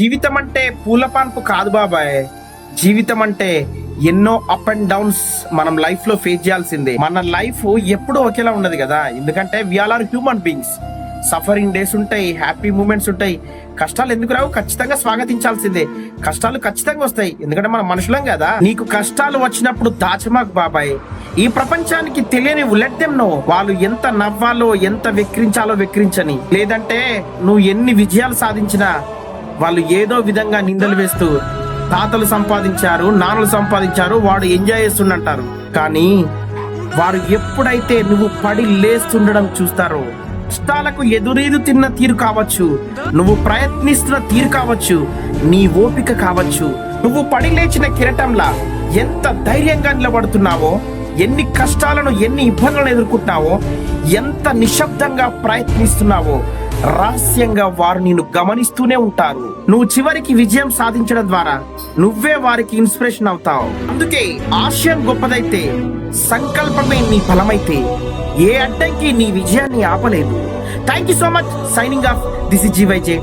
జీవితం అంటే పూల పాన్పు కాదు బాబాయ్. జీవితం అంటే ఎన్నో అప్ అండ్ డౌన్స్ మనం లైఫ్లో ఫేస్ చేయాల్సిందే. మన లైఫ్ ఎప్పుడూ ఒకేలా ఉండదు కదా. ఎందుకంటే we all are human beings suffering days ఉంటాయి హ్యాపీ మూమెంట్స్ ఉంటాయి. కష్టాలు ఎందుకు రావు? ఖచ్చితంగా స్వాగతించాల్సిందే. కష్టాలు ఖచ్చితంగా వస్తాయి. ఎందుకంటే మనం మనుషులం కదా. నీకు కష్టాలు వచ్చినప్పుడు దాచమాకు బాబాయ్. ఈ ప్రపంచానికి తెలియని ఉలెట్టెంనో. వాళ్ళు ఎంత నవ్వాలో ఎంత వెక్రించాలో వెక్రించని లేదంటే నువ్వు ఎన్ని విజయాలు సాధించినా వాళ్ళు ఏదో విధంగా నిందలు వేస్తూ తాతలు సంపాదించారు నాన్నలు సంపాదించారు వాడు ఎంజాయ్ చేస్తుండంటారు. కానీ వారు ఎప్పుడైతే నువ్వు పడి లేస్తుండడం చూస్తారో కష్టాలకు ఎదురీదు తిన్న తీరు కావచ్చు నువ్వు ప్రయత్నిస్తున్న తీరు కావచ్చు నీ ఓపిక కావచ్చు నువ్వు పడి లేచిన కిరటంలా ఎంత ధైర్యంగా నిలబడుతున్నావో ఎన్ని కష్టాలను ఎన్ని ఇబ్బందులను ఎదుర్కొంటున్నావో ఎంత నిశ్శబ్దంగా ప్రయత్నిస్తున్నావో రహస్యంగా వారు నిన్ను గమనిస్తూనే ఉంటారు. నువ్వు చివరికి విజయం సాధించడం ద్వారా నువ్వే వారికి ఇన్స్పిరేషన్ అవుతావు. అందుకే ఆశయం గొప్పదైతే సంకల్పమే నీ ఫలమైతే ఏ అడ్డంకి నీ విజయాన్ని ఆపలేదు. Thank you so much signing off this is GYJ